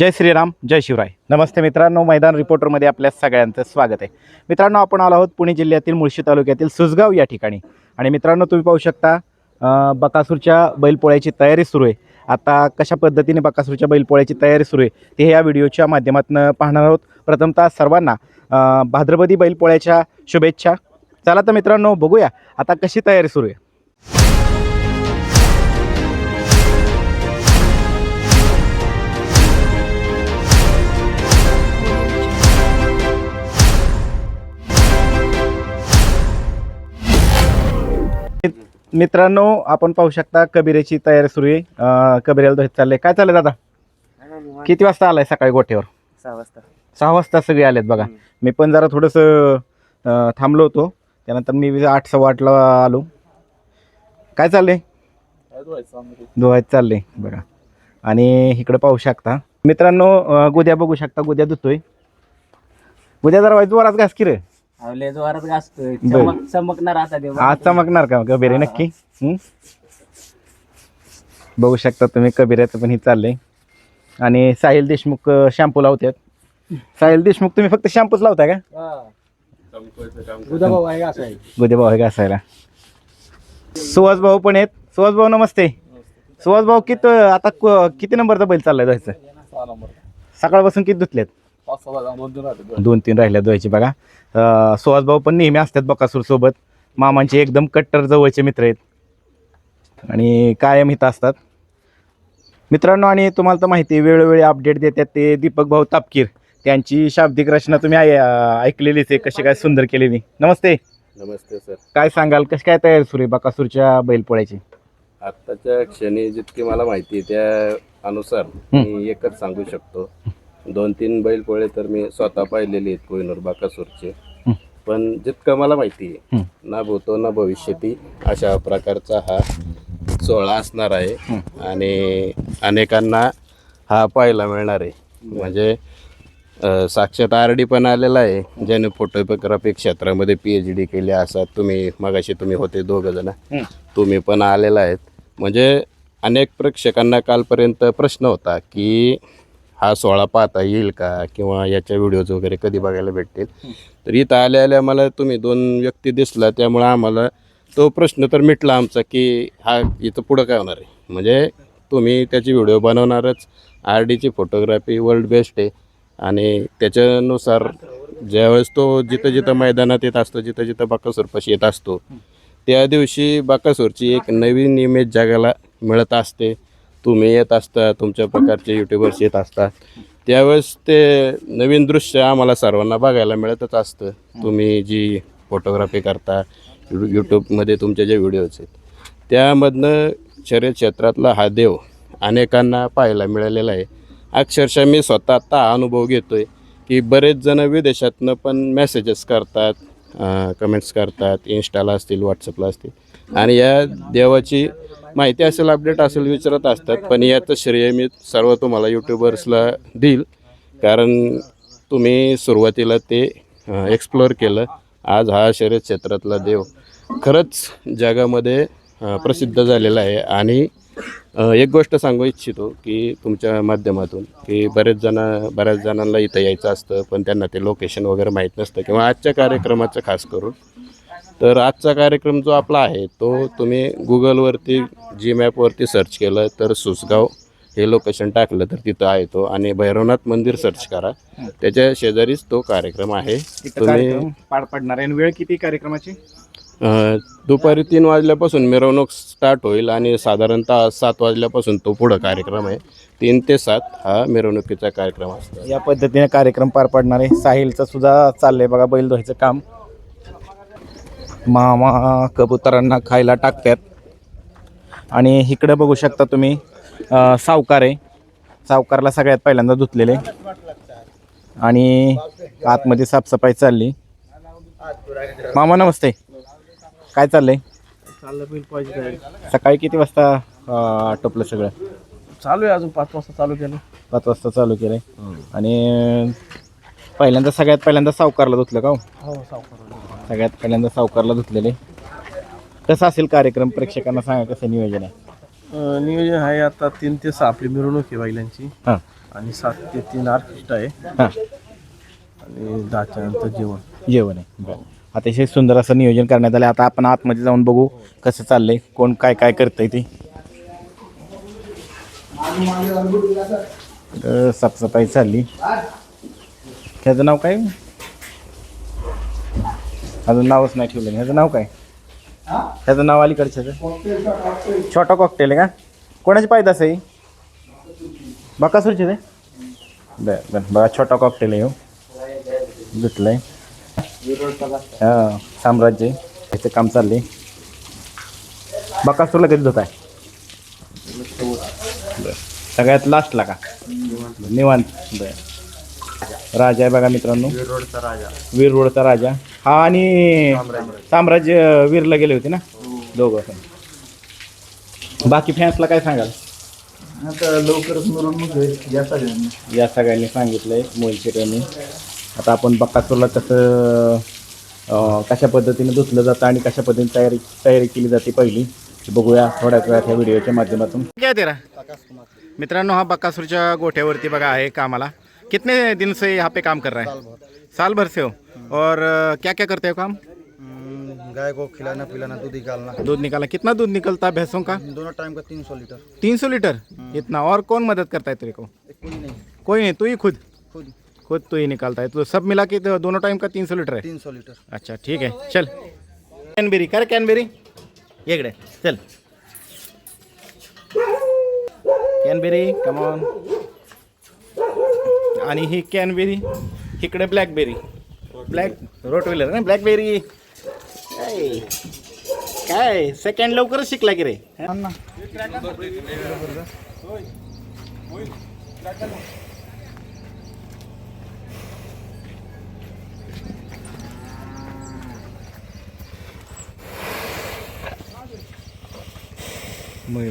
जय श्रीराम जय शिवराय. नमस्ते मित्रांनो मैदान रिपोर्टरमध्ये आपल्या सगळ्यांचं स्वागत आहे. मित्रांनो आपण आलो आहोत पुणे जिल्ह्यातील मुळशी तालुक्यातील सुसगाव या ठिकाणी. आणि मित्रांनो तुम्ही पाहू शकता बकासूरच्या बैलपोळ्याची तयारी सुरू आहे. आता कशा पद्धतीने बकासूरच्या बैलपोळ्याची तयारी सुरू आहे ते या व्हिडिओच्या माध्यमातून पाहणार आहोत. प्रथमतः सर्वांना भाद्रपदी बैलपोळ्याच्या शुभेच्छा. चला तर मित्रांनो बघूया आता कशी तयारी सुरू आहे. मित्रांनो आपण पाहू शकता कबिरेची तयारी सुरू आहे. कबिरेला धुत चाललंय काय चाललंय दादा? किती वाजता आलाय सकाळी गोठ्यावर? सहा वाजता. सहा वाजता सगळे आलेत बघा. मी पण जरा थोडंसं थांबलो होतो. त्यानंतर मी आठ सव्वा आठला आलो. काय चाललंय? धुवायचं चाललंय बघा. आणि इकडे पाहू शकता. मित्रांनो गुद्या बघू शकता. गुद्या धुतोय. गुद्या जरा वरात घास की रे. आवले जोरात गाजतोय बर. चमक चमकणार आता देव आज चमकणार का कबिरे नक्की? हं? बघू शकता तुम्ही कबिऱ्याचं पण हे चाललंय. आणि साहिल देशमुख शॅम्पू लावतात साहिल देशमुख तुम्ही फक्त शॅम्पूच लावताय का? उद्या भाऊ आहे असं आहे? गुदे भाऊ आहे का असायला? सुहास भाऊ पण आहेत. सुहास भाऊ नमस्ते. सुहास भाऊ किती आता क- किती नंबरचा बैल चाललाय जायचं सकाळपासून किती धुतलेत? दोन तीन राहिल्या धुवायची बघा. सुहास भाऊ पण नेहमी असतात बकासूर सोबत. मामांचे एकदम कट्टर जवळचे मित्र आहेत. आणि कायम इथं असतात. मित्रांनो आणि तुम्हाला तर माहिती वेळोवेळी अपडेट देतात ते दीपक भाऊ तापकीर. त्यांची शाब्दिक रचना तुम्ही ऐकलेलीच आहे कशी काय सुंदर केलेली. नमस्ते. नमस्ते सर. काय सांगाल कशी काय तयारी सुरू आहे बकासूरच्या बैलपोळ्याची? आत्ताच्या क्षणी जितकी मला माहिती आहे त्या अनुसार मी एकच सांगू शकतो. दोन तीन बैल पोळे तर मी स्वतः पाहिलेले आहेत कोहिनूर बाकासूरचे. पण जितकं मला माहिती आहे. ना भूतो ना भविष्यती अशा प्रकारचा हा सोहळा असणार आहे आणि अनेकांना हा पाहायला मिळणार आहे म्हणजे साक्षात आर डी पण आलेला आहे ज्याने फोटोग्राफी क्षेत्रामध्ये पी एच डी केली असा तुम्ही मगाशी तुम्ही होते दोघं जण. तुम्ही पण आलेला आहेत म्हणजे अनेक प्रेक्षकांना कालपर्यंत प्रश्न होता की हा सोहळा पाहता येईल का? किंवा याच्या व्हिडिओज वगैरे कधी बघायला भेटतील? तर इथं आल्या आल्या मला तुम्ही दोन व्यक्ती दिसला त्यामुळं आम्हाला तो प्रश्न तर मिटला आमचा की हा इथं पुढं काय होणार आहे? म्हणजे तुम्ही त्याची व्हिडिओ बनवणारच. आर डीची फोटोग्राफी वर्ल्ड बेस्ट आहे. आणि त्याच्यानुसार ज्यावेळेस तो जिथं जिथं मैदानात येत असतो जिथं जिथं बाकासूरपाशी येत असतो त्या दिवशी बाकासूरची एक नवीन इमेज जगाला मिळत असते. तुम्ही येत असता तुमच्या प्रकारचे युट्यूबर्स येत असतात त्यावेळेस ते नवीन दृश्य आम्हाला सर्वांना बघायला मिळतच असतं. तुम्ही जी फोटोग्राफी करता यू यूट्यूबमध्ये तुमचे जे व्हिडिओज आहेत त्यामधनं शर्यत क्षेत्रातला हा देव अनेकांना पाहायला मिळालेला आहे. अक्षरशः मी स्वतः आता अनुभव घेतो आहे की बरेच जण विदेशातनं पण मेसेजेस करतात कमेंट्स करतात इन्स्टाला असतील व्हॉट्सअपला असतील. आणि या देवाची माहिती असेल अपडेट असेल विचारत असतात. पण याचं श्रेय मी सर्व तुम्हाला यूट्यूबर्सला देईल. कारण तुम्ही सुरुवातीला ते एक्सप्लोअर केलं. आज हा शर्यत क्षेत्रातला देव खरंच जगामध्ये प्रसिद्ध झालेला आहे. आणि एक गोष्ट सांगू इच्छितो की तुमच्या माध्यमातून की बरेच जण बऱ्याच जणांना इथं यायचं असतं पण त्यांना ते लोकेशन वगैरे माहीत नसतं किंवा आजच्या कार्यक्रमाचं खास करून तर आजचा कार्यक्रम जो आपला आहे तो तुम्ही गुगलवरती जी मॅपवरती सर्च केलं तर सुसगाव हे लोकेशन टाकलं तर तिथं आहे तो. आणि भैरवनाथ मंदिर सर्च करा. त्याच्या शेजारीच तो कार्यक्रम आहे. तिथं कार्यक्रम पार पडणार आहे. आणि वेळ किती कार्यक्रमाची? अ, दुपारी तीन वाजल्यापासून मिरवणूक स्टार्ट होईल आणि साधारणतः सात वाजल्यापासून तो पुढं कार्यक्रम आहे. तीन ते सात हा मिरवणुकीचा कार्यक्रम असतो. या पद्धतीने कार्यक्रम पार पडणार आहे. साहिलचं सुद्धा चाललंय बघा बैल धुवायचं काम. मामा कबुतरांना खायला टाकतात. आणि इकडे बघू शकता तुम्ही सावकार आहे. सावकारला सगळ्यात पहिल्यांदा धुतलेले आणि आतमध्ये साफसफाई चालली. मामा नमस्ते. काय चाललंय? सकाळी किती वाजता अं, आटोपलं सगळं? चालू आहे अजून पाच वाजता चालू केलं. पाच वाजता चालू केलंय. आणि पहिल्यांदा सगळ्यात पहिल्यांदा सावकारला धुतलं का हो? हो सावकार. सगळ्यात पहिल्यांदा सावकारला धुतलेले. कसं असेल कार्यक्रम प्रेक्षकांना सांगा कसं नियोजन आहे? नियोजन आहे आता तीन ते सहा आपली मिरवणूक आहे बैलांची. हां. आणि सात ते तीन ऑर्केस्ट्रा आहे. हां. आणि दहाच्या नंतर जेवण. जेवण आहे. बरं. अतिशय सुंदर असं नियोजन करण्यात आलं आता आपण आतमध्ये जाऊन बघू कसं चाललंय. कोण काय काय करतंय ते. तर साफसफाई चालली. ह्याचं नाव काय? अजून नावच नाही ठेवलं ह्याचं नाव काय? ह्याचं नाव अलीकडच्याचं छोटा कॉकटेल आहे का? कोणाची पाहिजे असं आहे बकासूरचे ते बरं बरं. बघा छोटा कॉकटेल आहे हो. हा साम्राज्य. याचं काम चाललंय. बकासूरला कधी होत आहे बरं. सगळ्यात लास्टला का? निवांत. बरं. राजा आहे बघा मित्रांनो. वीर रोडचा राजा. हा आणि साम्राज्य वीरला गेले होते ना? दोघं. पण बाकी फॅन्सला काय सांगाल? आता लवकरच या सगळ्यांनी. या सगळ्यांनी सांगितलंय मोलशेट यांनी. आता आपण बक्कासूरला कसं अं, कशा पद्धतीने धुतलं जातं आणि कशा पद्धतीने तयारी तयारी केली जाते पहिली ते बघूया थोड्याच वेळात ह्या व्हिडिओच्या माध्यमातून. क्या तेरा? मित्रांनो हा बक्कासूरच्या गोठ्यावरती बघा आहे कामाला. कितने दिन से यहाँ पे काम कर रहे हैं? साल भर। से हो। और क्या क्या करते हो काम? गाय को खिलाना पिलाना दूध निकालना। दूध निकाला कितना दूध निकलता है भैंसों का? दोनों टाइम का तीन सौ लीटर। तीन सौ लीटर? इतना। और कौन मदद करता है तेरे को? कोई नहीं। कोई नहीं तू ही खुद? खुद। खुद तू ही निकालता है। तो सब मिला के तो दोनों टाइम का तीन सौ लीटर है? तीन सौ लीटर। अच्छा ठीक है। चल। कैनबेरी कर कैनबेरी। ये चल। कॅनबेरी कमॉन आणि ही कॅनबेरी इकडे ब्लॅकबेरी ब्लॅक रोट व्हीलर ना ब्लॅकबेरी काय काय सेकंड लवकरच शिकला की रे. मग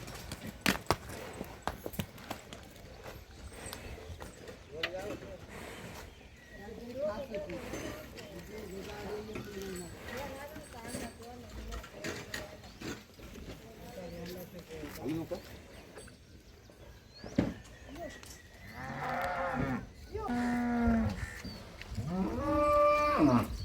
না